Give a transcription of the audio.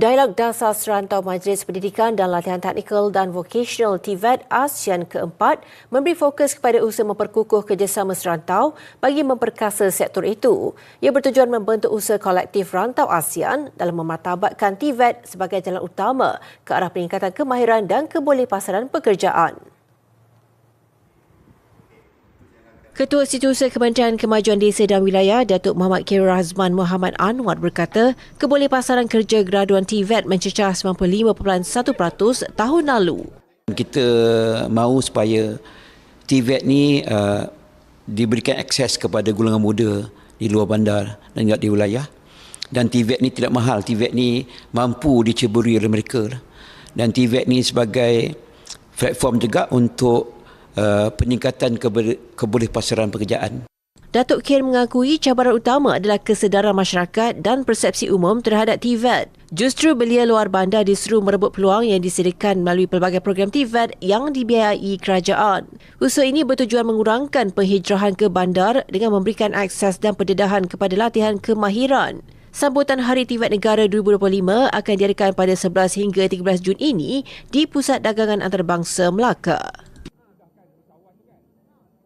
Dialog Dasar Serantau Majlis Pendidikan dan Latihan Teknikal dan Vocational TVET ASEAN keempat memberi fokus kepada usaha memperkukuh kerjasama serantau bagi memperkasa sektor itu. Ia bertujuan membentuk usaha kolektif rantau ASEAN dalam memartabatkan TVET sebagai jalan utama ke arah peningkatan kemahiran dan kebolehpasaran pekerjaan. Ketua Setiausaha Kementerian Kemajuan Desa dan Wilayah Datuk Muhammad Khairul Razman Muhammad Anwar berkata, kebolehpasaran kerja graduan TVET mencecah 95.1% tahun lalu. Kita mahu supaya TVET ni uh, diberikan akses kepada golongan muda di luar bandar dan juga di wilayah. Dan TVET ni tidak mahal. TVET ni mampu diceburi oleh mereka. Dan TVET ni sebagai platform juga untuk Uh, peningkatan kebolehpasaran pekerjaan. Datuk Khair mengakui cabaran utama adalah kesedaran masyarakat dan persepsi umum terhadap TVET. Justru belia luar bandar disuruh merebut peluang yang disediakan melalui pelbagai program TVET yang dibiayai kerajaan. Usaha ini bertujuan mengurangkan penghijrahan ke bandar dengan memberikan akses dan pendedahan kepada latihan kemahiran. Sambutan Hari TVET Negara 2025 akan diadakan pada 11 hingga 13 Jun ini di Pusat Dagangan Antarabangsa Melaka.